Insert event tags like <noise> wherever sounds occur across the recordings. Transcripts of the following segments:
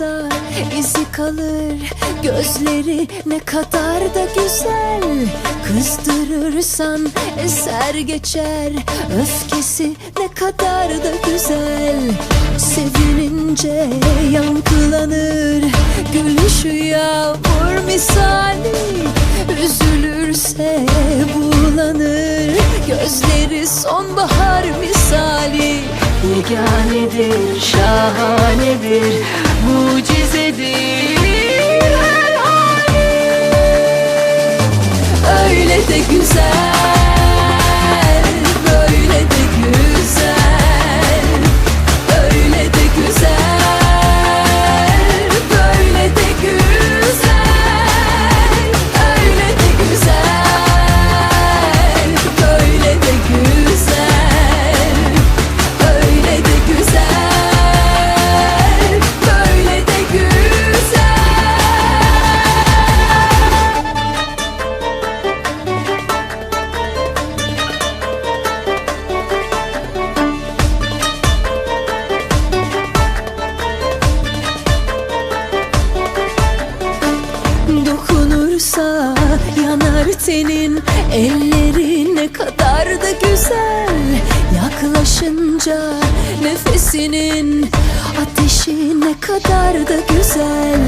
varsa izi kalır Gözleri ne kadar da güzel. Kızdırırsan eser geçer Öfkesi ne kadar da güzel. Sevinince yankılanır Gülüşü yağmur misali. Üzülürse bulanır Gözleri sonbahar misali Yeganedir, şahanedir, mucizedir. Her hali Öyle de güzel, Yaklaşınca nefesinin Ateşi ne kadar da güzel.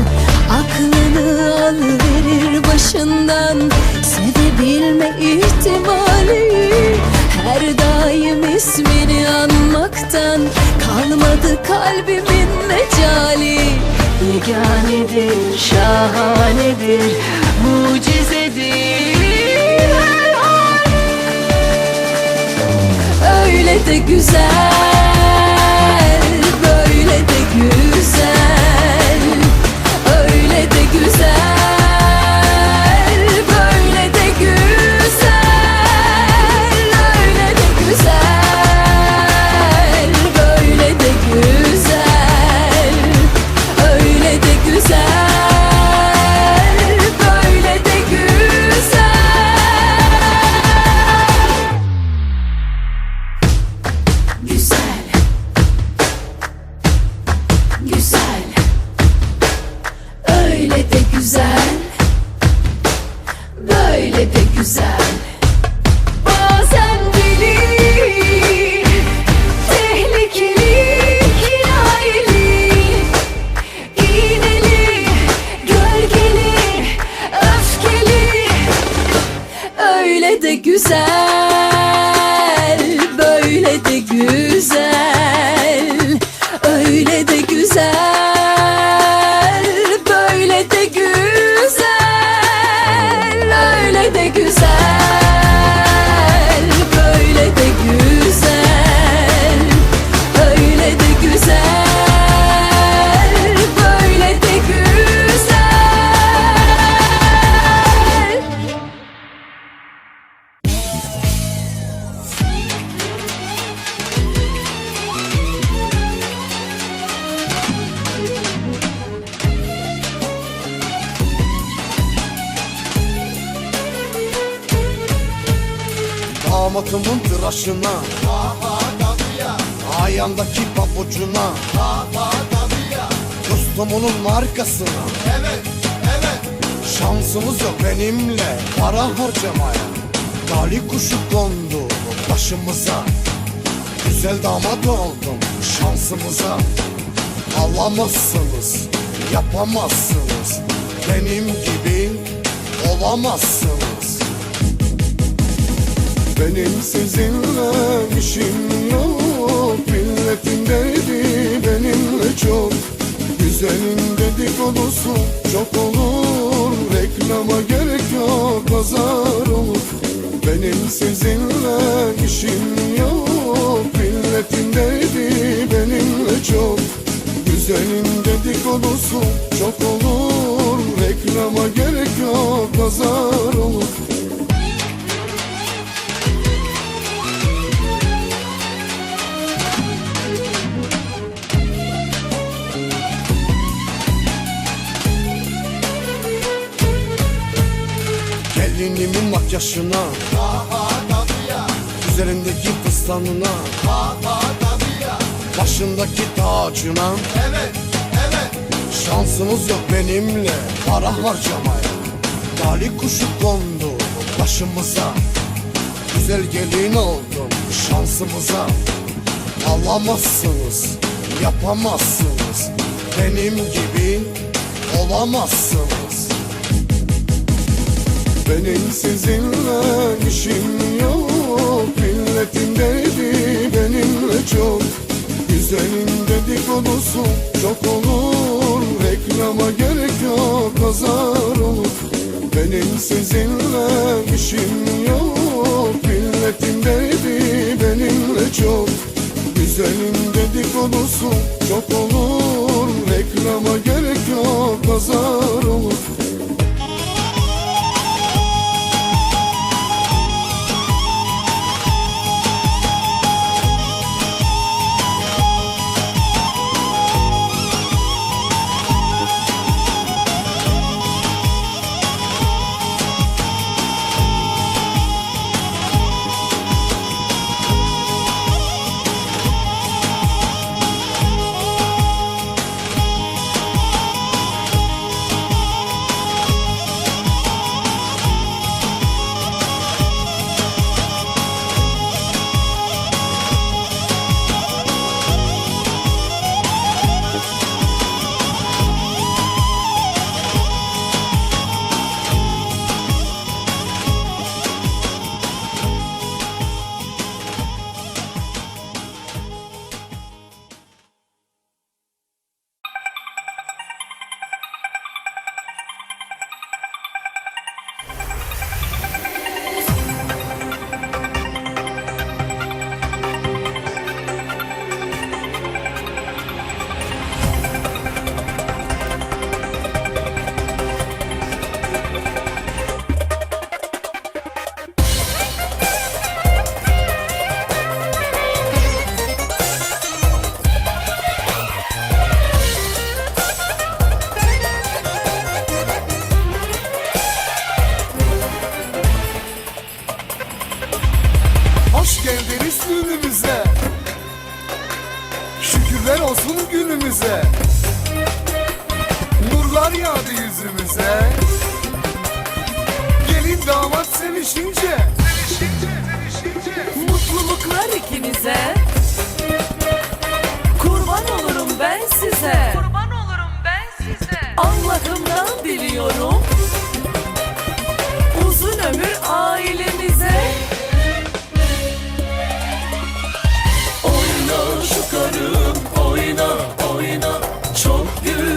Aklını alıverir başından Sevebilme ihtimali. Her daim ismini anmaktan Kalmadı kalbimin mecali Yeganedir, şahanedir, de güzel, Ayağındaki pabucuna Kostumunun markasına Şansımız yok benimle para harcamaya. Dali kuşu kondu başımıza. Güzel damat oldum şansımıza. Alamazsınız, yapamazsınız. Benim gibi olamazsınız. Benim sizinle işim yok Milletin derdi benimle çok. Güzelin dedikodusu çok olur Reklama gerek yok pazar olur. Benim sizinle işim yok Milletin derdi benimle çok. Güzelin dedikodusu çok olur Reklama gerek yok pazar olur Gelinimin makyajına Üzerindeki fıstanına Başındaki tacına. Şansınız yok benimle. Para harcamaya. Dali kuşu kondu başımıza. Güzel gelin oldum şansımıza. Alamazsınız, yapamazsınız. Benim gibi olamazsınız benim sizinle işim yok. Milletin derdi benimle çok. Güzelin dedikodusu çok olur. Reklama gerek yok pazar olur. Benim sizinle işim yok. Milletin derdi benimle çok. Güzelin dedikodusu çok olur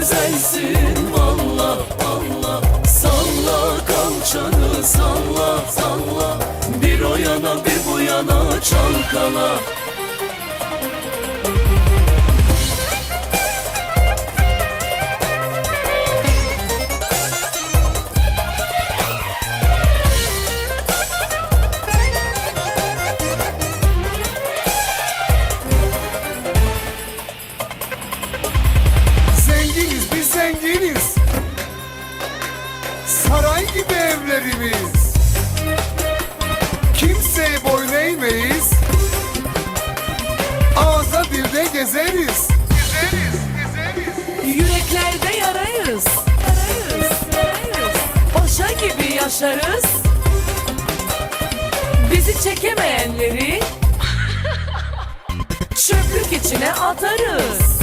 güzelsin. Valla valla. Salla kalçanı salla salla. Bir o bir bu çalkala yaşarız. Bizi çekemeyenleri <laughs> çöplük içine atarız.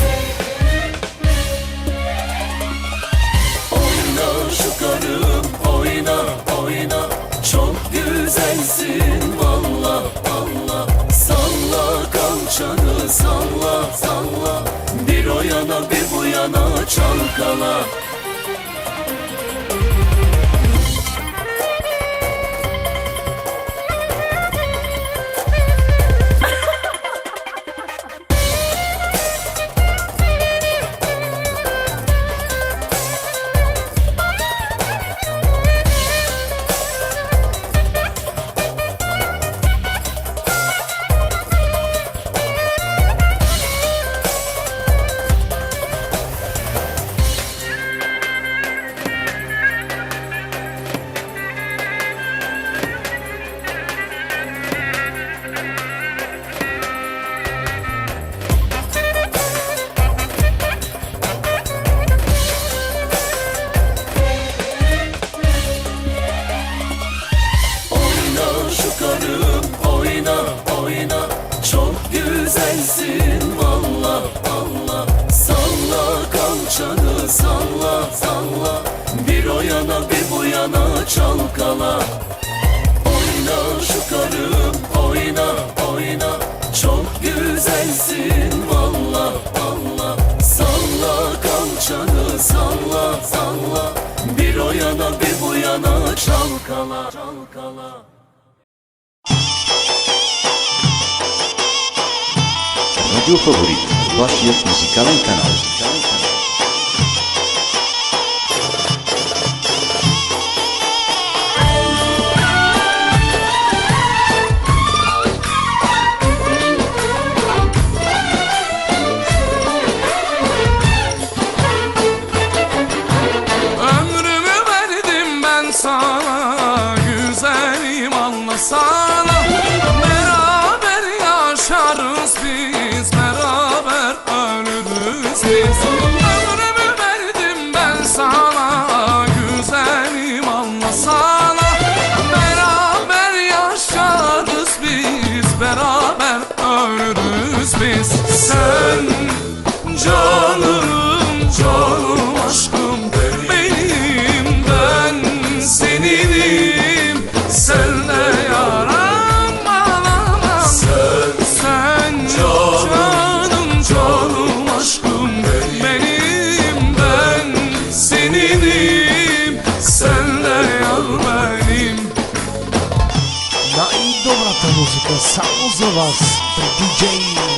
Oyna şu karım oyna oyna Çok güzelsin valla valla Salla kalçanı salla salla Bir o yana bir bu yana çalkala Çalkala, çalkala. Meu favorito, Podcast Musical em Canal. Ölürüz biz. Sen canım canım aşkım benim. Ben seninim. Sen de yaram bana sen, sen canım canım aşkım benim. Ben seninim. Sen de yar benim. No i dobra ta muzyka, samo za was, DJ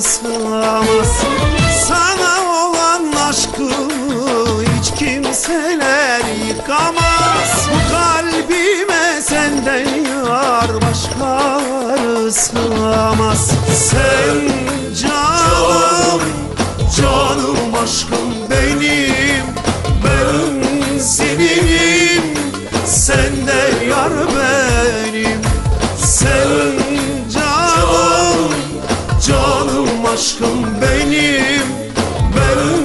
sığamaz Sana olan aşkımı hiç kimseler yıkamaz. Bu kalbime senden yar başkaları sığamaz Sen canım Canım aşkım benim aşkım benim Ben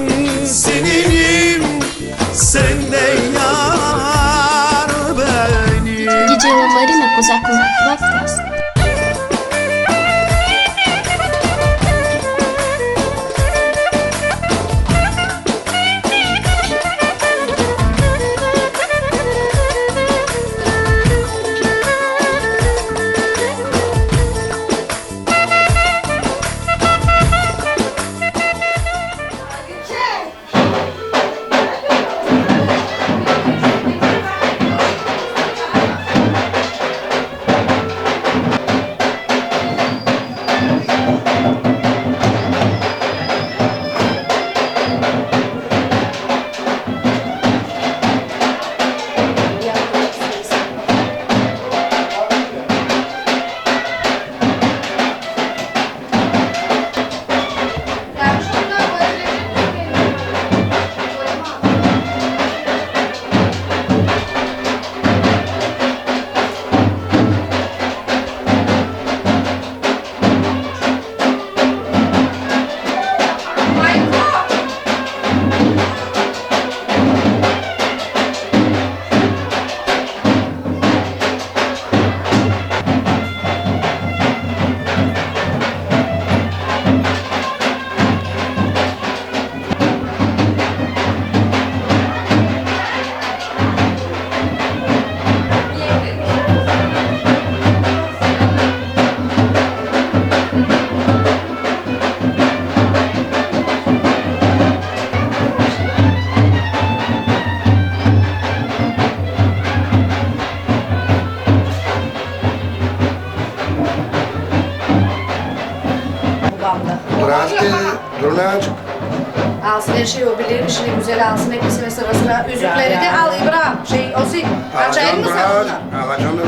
şey o bilirim şimdi güzel alsın hepsine sıra sıra. Üzükleri de al İbrahim. Şey o si. Açayım mı sana? Alacağım mı?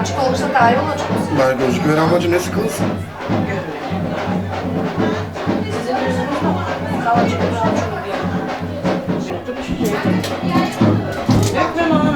Açık olursa daha iyi olacak. Ben gözüküyor amacı ne sıkılsın? Sizin yüzünüz kalacak. Kalacak. Dökmem ama.